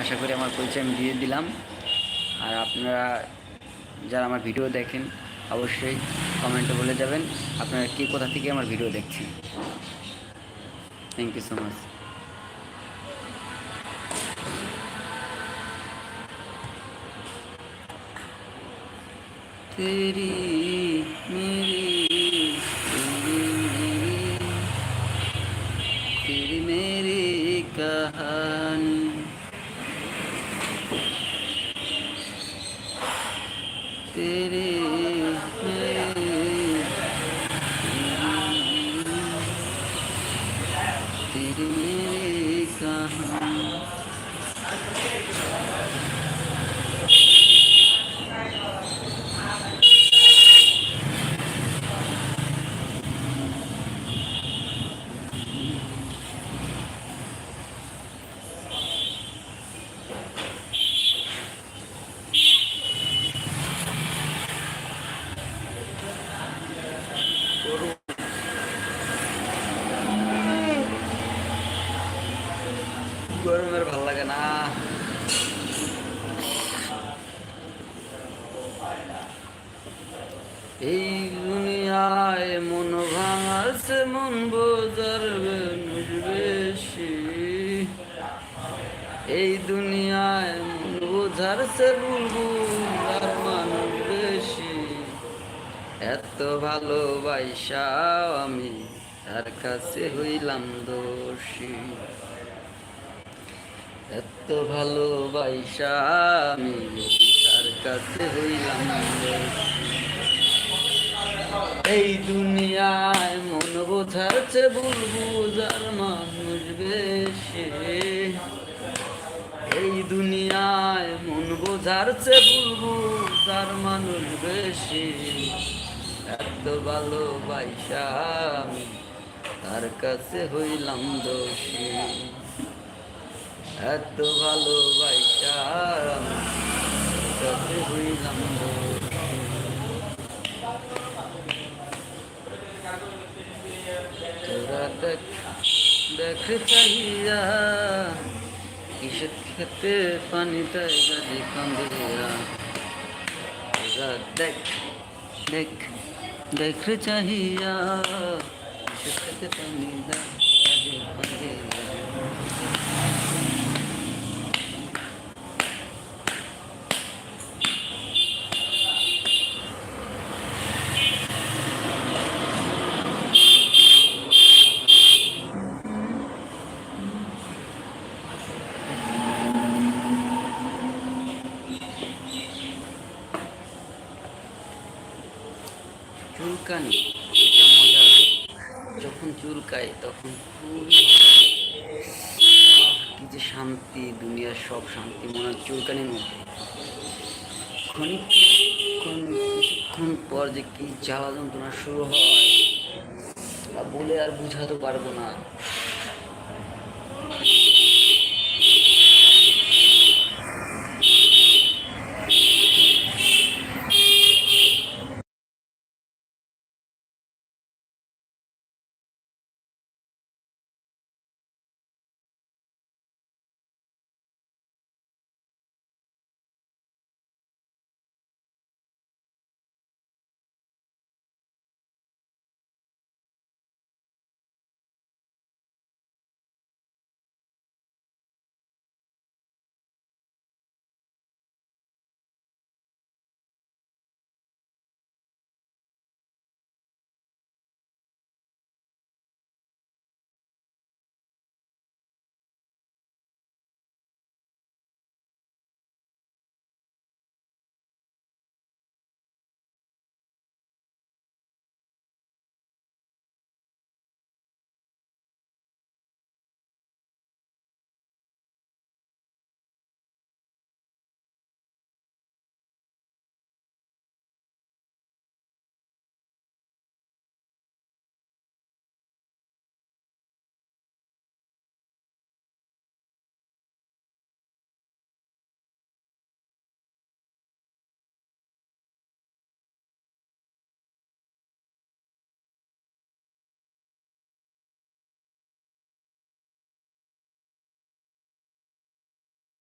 আশা করি আমার পরিচয় আমি দিয়ে দিলাম আর আপনারা যারা আমার ভিডিও দেখেন অবশ্যই কমেন্টে বলে যাবেন আপনারা কে কোথা থেকে আমার ভিডিও দেখছেন থ্যাংক ইউ সো মাচ तेरी मेरी तेरी मेरी तेरी এই দুনিয়ায় মন ভাঙাছে, মন বোঝার বেশি। এই দুনিয়ায় মন বোঝার সে বুলবুল মানুষ বেশি। এত ভালোবাসা আমি তার কাছে হইলাম দোষী। এত ভালোবাসা আমি তার কাছে হইলাম এই দুনিয়ায় মন বোঝার চেয়ে বুলবুজার মানুষ বেশি। এই দুনিয়ায় মন বোঝার চেয়ে বুলবুজার মানুষ বেশি। এত ভালোবাসা আমি তার কাছে হইলাম দোষী। এত ভালোবাসা কাছে হইলাম তোরা দেখ দেখ চাহিয়া কিসের খেতে পানি দেয় গাড়ি কান্দিয়া তোরা দেখ দেখ দেখ চাহিয়া কিসের খেতে পানি গাড়ি কান্দিয়া চুলকানি এটা মজা যখন চুলকায় তখন খুবই কি যে শান্তি, দুনিয়ার সব শান্তি, মনে হয় চুলকানির মধ্যে ক্ষণিক কিছুক্ষণ পর যে কি জ্বালা যন্ত্রণা শুরু হয় বলে আর বুঝাতে পারব না।